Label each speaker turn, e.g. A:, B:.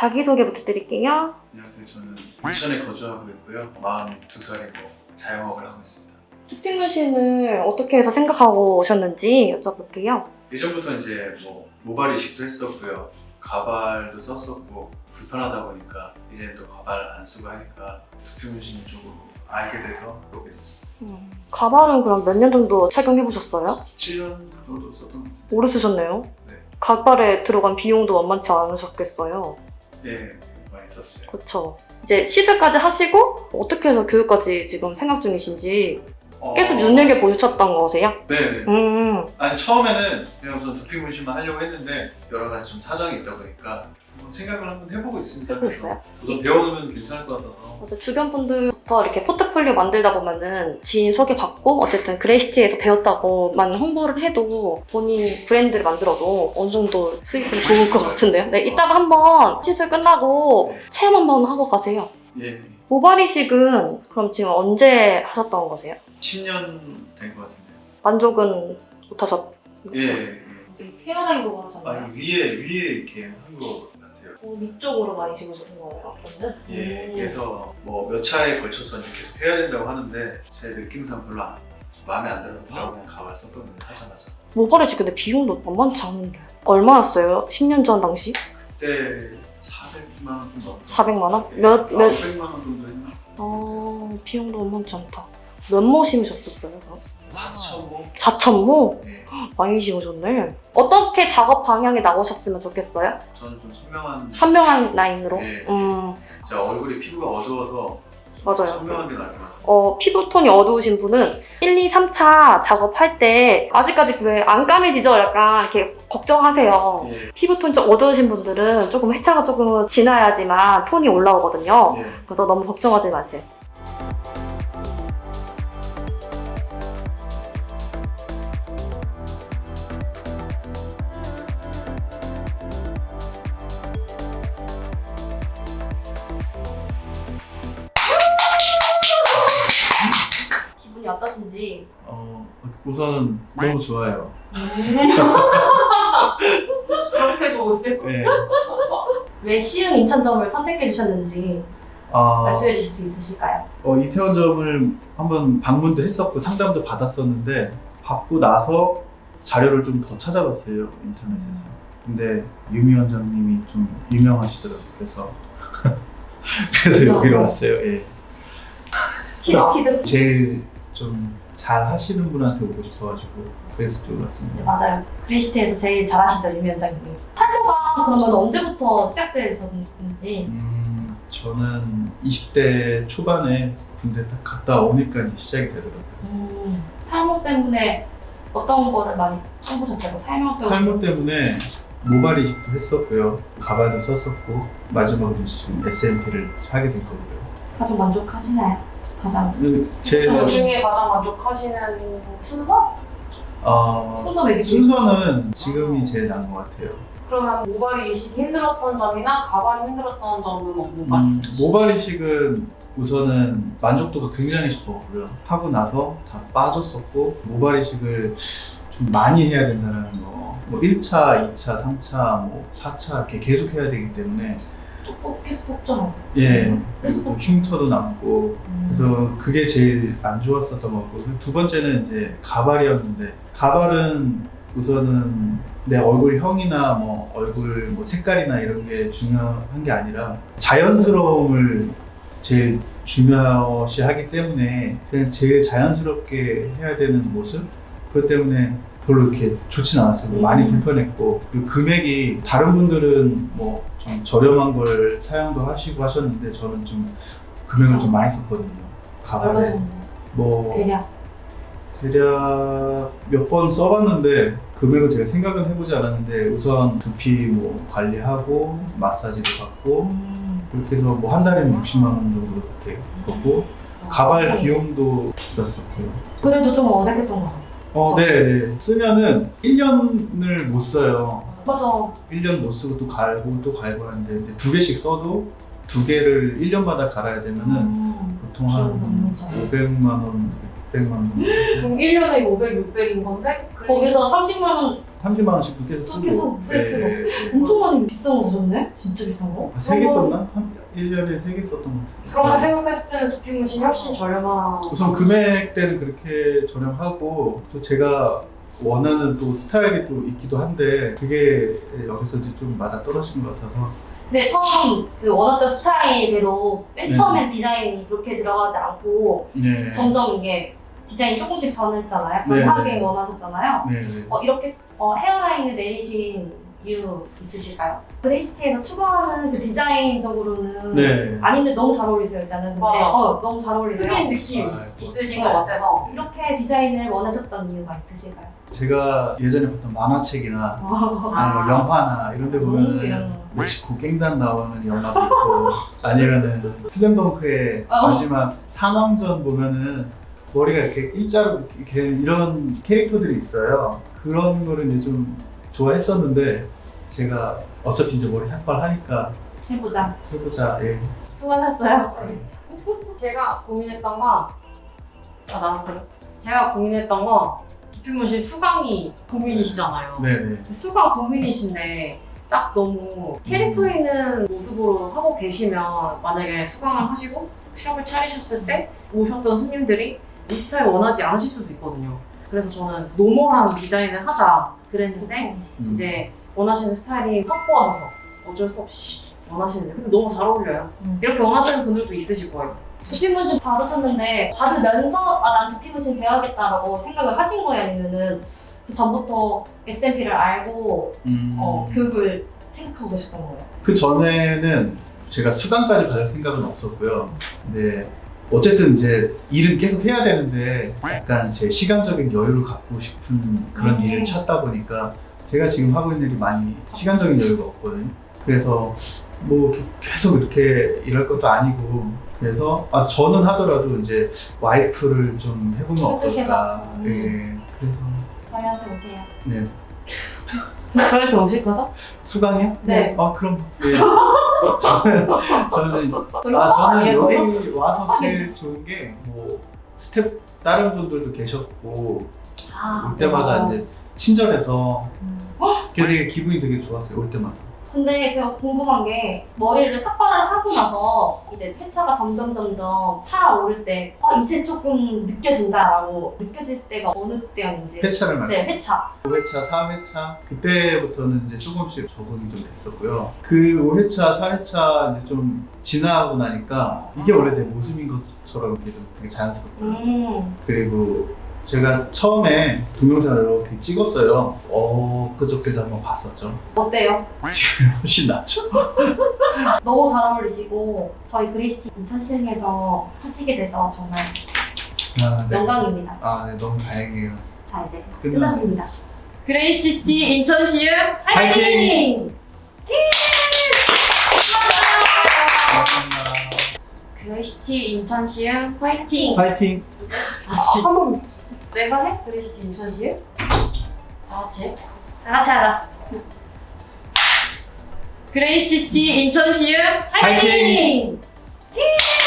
A: 자기소개 부탁드릴게요.
B: 안녕하세요. 저는 인천에 거주하고 있고요. 42살이고 자영업을 하고 있습니다.
A: 투핑머신을 어떻게 해서 생각하고 오셨는지 여쭤볼게요.
B: 예전부터 이제 뭐 모발 이식도 했었고요. 가발도 썼었고 불편하다 보니까 이제는 또 가발 안 쓰고 하니까 두피문신 쪽으로 알게 돼서 오게 됐습니다.
A: 음, 가발은 그럼 몇 년 정도 착용해 보셨어요?
B: 7년 정도 썼던 것 같아요.
A: 오래 쓰셨네요.
B: 네.
A: 가발에 들어간 비용도 만만치 않으셨겠어요.
B: 예, 많이 썼어요.
A: 그렇죠. 이제 시술까지 하시고 어떻게 해서 교육까지 지금 생각 중이신지 계속
B: 어,
A: 눈여겨 보셨던 거세요?
B: 네.
A: 음,
B: 아니 처음에는 그냥 우선 두피 문신만 하려고 했는데 여러 가지 좀 사정이 있다 보니까 한번 생각을 한번 해보고 있습니다.
A: 있어요?
B: 우선 배워놓으면 괜찮을 것 같아서
A: 맞아. 주변 분들 부터 이렇게 포트폴리오 만들다 보면은 지인 소개받고 어쨌든 그레이시티에서 배웠다고만 홍보를 해도 본인 브랜드를 만들어도 어느 정도 수익이 좋을 것 같은데요. 네, 이따가 한번 시술 끝나고
B: 네.
A: 체험 한번 하고 가세요.
B: 예,
A: 모발 이식은 그럼 지금 언제 하셨던 거세요?
B: 10년 된 것 같은데요.
A: 만족은 못 하셨?
B: 예, 예.
A: 헤어라인도 하셨나요?
B: 아니 위에 위에 이렇게 한것 같아요.
A: 어, 위쪽으로 많이 집으셨던 거예요, 앞에는?
B: 예,
A: 음.
B: 그래서 뭐 몇 차에 걸쳐서 이제 계속 해야 된다고 하는데 제 느낌상 별로 안, 마음에 안 들어서 바로 그냥 가발 썼거든요 하자마자.
A: 모발 이식 근데 비용도 만만치 않은데 얼마였어요? 10년 전 당시?
B: 그때 400만 원좀 넘었어요.
A: 400만 원? 몇, 몇,
B: 500만 원 정도 했나?
A: 어, 비용도 만만치 않다. 몇 모 심으셨었어요, 그럼?
B: 4,000원?
A: 4,000모?
B: 예.
A: 많이 심으셨네. 어떻게 작업 방향이 나오셨으면 좋겠어요?
B: 저는 좀 선명한
A: 선명한 라인으로?
B: 네.
A: 음,
B: 제가 얼굴이 피부가 어두워서 좀
A: 맞아요.
B: 선명한 게 나을 것 같아요.
A: 어, 피부톤이 어두우신 분은 1, 2, 3차 작업할 때 아직까지 왜 안 까매지죠? 약간 이렇게 걱정하세요.
B: 예,
A: 피부톤이 좀 어두우신 분들은 조금 회차가 조금 지나야지만 톤이 올라오거든요.
B: 예.
A: 그래서 너무 걱정하지 마세요. 어떠신지
B: 어, 우선은 너무 좋아요.
A: 그렇게 좋으세요?
B: 네.
A: 왜 시흥 인천점을 선택해 주셨는지
B: 아,
A: 말씀해 주실 수 있으실까요?
B: 어, 이태원점을 한번 방문도 했었고 상담도 받았었는데 받고 나서 자료를 좀 더 찾아봤어요 인터넷에서. 근데 유미 원장님이 좀 유명하시더라고요. 그래서 그래서 여기로 왔어요. 예.
A: 키드
B: 제일 좀 잘 하시는 분한테 오고 싶어가지고 그래서 또 왔습니다.
A: 맞아요. 그레이시티에서 제일 잘하시죠 유미 원장님이. 탈모가 그러면 언제부터 시작되셨는지
B: 음, 저는 20대 초반에 군대 딱 갔다 오니까 시작이 되더라고요.
A: 음, 탈모 때문에 어떤 거를 많이 해보셨어요? 탈모 때문에
B: 탈모 때문에 모발 이식도 했었고요. 가발도 썼었고 마지막으로 지금 SMP를 하게 된 거고요.
A: 가장 만족하시나요? 가장
B: 제
C: 그 중에 가장 만족하시는 순서?
B: 어,
A: 순서 매기
B: 순서는 지금이 제일 나은 것 같아요.
C: 그러면 모발이 이식이 힘들었던 점이나 가발이 힘들었던 점은 뭐가
B: 음,
C: 있으세요?
B: 모발 이식은 우선은 만족도가 굉장히 적었고요. 하고 나서 다 빠졌었고 모발 이식을 좀 많이 해야 된다는 거. 뭐 1차, 2차, 3차, 뭐 4차 이렇게 계속 해야 되기 때문에
A: 또 뽑- 계속 뽑잖아요.
B: 예 그리고 또 흉터도 남고.
A: 음.
B: 그래서 그게 제일 안 좋았었던 것 같고. 두 번째는 이제 가발이었는데 가발은 우선은 내 얼굴형이나 뭐 얼굴 뭐 색깔이나 이런 게 중요한 게 아니라 자연스러움을 제일 중요시 하기 때문에 그냥 제일 자연스럽게 해야 되는 모습? 그것 때문에 별로 이렇게 좋진 않았어요. 많이
A: 음.
B: 불편했고 그리고 금액이 다른 분들은 뭐 좀 저렴한 걸 사용도 하시고 하셨는데 저는 좀 금액을 좀 많이 썼거든요.
A: 얼마
B: 가발에
A: 정도?
B: 뭐
A: 대략
B: 대략 몇 번 써봤는데 금액을 제가 생각은 해보지 않았는데 우선 두피 뭐 관리하고 마사지도 받고
A: 음.
B: 그렇게 해서 뭐 한 달에 60만 원 정도 같아요. 그렇고 가발 비용도 비쌌었고요.
A: 그래도 좀 어색했던 거 같아요.
B: 어, 네, 네. 쓰면은 1년을 못 써요.
A: 맞아.
B: 1년 못 쓰고 또 갈고 또 갈고 하는데 근데 두 개씩 써도 두 개를 1년마다 갈아야 되면은
A: 음.
B: 보통 한
A: 너무 잘.
B: 500만 원, 600만 원.
C: 그럼 1년에 500, 600인 건데
A: 거기서 30만 원
B: 3, 4만 원씩도 계속 쓰고.
A: 계속 쓰고.
B: 네.
A: 엄청 많이 비싼 거 사셨네? 진짜 비싼 거?
B: 아, 세개 썼나? 한 1년에 세개 썼던 것 같아요.
C: 그러면 생각했을 때는 도핑머신 훨씬 저렴한
B: 우선 금액대는 그렇게 저렴하고 또 제가 원하는 또 스타일이 또 있기도 한데 그게 여기서 이제 좀 맞아 떨어진 것 같아서
A: 근데 처음 그 원하던 스타일대로 맨
B: 네.
A: 처음엔 디자인이 그렇게 들어가지 않고
B: 네.
A: 점점 이게 디자인이 조금씩 변했잖아요.
B: 네,
A: 변하게
B: 네.
A: 원하셨잖아요.
B: 네, 네.
A: 어, 이렇게 어, 헤어라인을 내리신 이유 있으실까요? 그레이시티에서 추구하는 그 디자인적으로는
B: 네.
A: 아닌데 너무 잘 어울리세요 일단은. 근데
C: 맞아.
A: 어, 너무 잘 어울리세요.
C: 흑인 느낌
B: 아,
C: 있으신 것 같아서
A: 이렇게 디자인을 원하셨던 이유가 있으실까요?
B: 제가 예전에 봤던 만화책이나
A: 아,
B: 아니면 영화나 이런 데 보면은
A: 이런
B: 멕시코 깽단 나오는 영화도 있고 아니면은 슬램덩크의
A: 어.
B: 마지막 상황전 보면은 머리가 이렇게 일자로 이렇게 이런 캐릭터들이 있어요. 그런 거를 이제 좀 좋아했었는데 제가 어차피 이제 머리 삭발하니까
A: 해보자.
B: 해보자. 예.
A: 수고하셨어요.
C: 제가 고민했던 건 아, 나는 그래. 제가 고민했던 건 도핑머신 수강이 고민이시잖아요
B: 네네.
C: 수강 고민이신데 딱 너무 캐릭터 있는 모습으로 하고 계시면 만약에 수강을 하시고 샵을 차리셨을 때 오셨던 손님들이 이 스타일 원하지 않으실 수도 있거든요. 그래서 저는 노멀한 디자인을 하자 그랬는데
B: 음.
C: 이제 원하시는 스타일이 확고하셔서 어쩔 수 없이 원하시는 근데 너무 잘 어울려요.
A: 음.
C: 이렇게 원하시는 분들도 있으실 거예요.
A: 두피문신 받으셨는데 받으면서 아 난 두피문신 배워야겠다라고 생각을 하신 거예요 아니면은 그 전부터 S&P를 알고
B: 음.
A: 어, 교육을 생각하고 계셨던 거예요?
B: 그 전에는 제가 수강까지 받을 생각은 없었고요. 근데 어쨌든 이제 일은 계속 해야 되는데 약간 제 시간적인 여유를 갖고 싶은 그런
A: 음.
B: 일을 찾다 보니까 제가 지금 하고 있는 일이 많이 시간적인 여유가 없거든요. 그래서 뭐 계속 이렇게 일할 것도 아니고 그래서 아 저는 하더라도 이제 와이프를 좀 해보면 어떨까. 예. 그래서
A: 저희한테 오세요.
B: 네
C: 저한테 오실 거죠?
B: 수강이요?
A: 네.
B: 아 그럼 예. 저는 저는 아 저는 여기 와서 제일 좋은 게 뭐 스텝 다른 분들도 계셨고
A: 아,
B: 올 때마다 이제 친절해서
A: 음.
B: 그게 되게 기분이 되게 좋았어요 올 때마다
A: 근데 제가 궁금한 게 머리를 삭발을 하고 나서 이제 폐차가 점점 점점 차 오를 때 어, 이제 조금 느껴진다라고 느껴질 때가 어느 때였는지.
B: 회차를 말해요
A: 네 회차.
B: 5회차, 4회차. 그때부터는 이제 조금씩 적응이 좀 됐었고요. 그 5회차, 4회차 이제 좀 지나고 나니까 이게 원래 내 모습인 것처럼 이렇게 좀 되게 자연스럽더라고요.
A: 음.
B: 그리고 제가 처음에 동영상을 이렇게 찍었어요 어 그저께도 한번 봤었죠
A: 어때요?
B: 지금 훨씬 낫죠?
A: 너무 잘 어울리시고 저희 그레이시티 인턴실에서 하시게 돼서 정말
B: 아, 네.
A: 영광입니다
B: 아, 네, 너무 다행이에요.
A: 자 이제
B: 끝났네.
A: 끝났습니다
C: 그레이시티 인천시의
B: 파이팅!
A: 화이팅!
C: 그레이시티 인천시의 화이팅!
B: 파이팅!
C: 다시 한번 내가 해? 그레이시티 인천시의? 다 같이
A: 다 같이 하자
C: 그레이시티 인천시의
A: 화이팅!
B: 고맙습니다.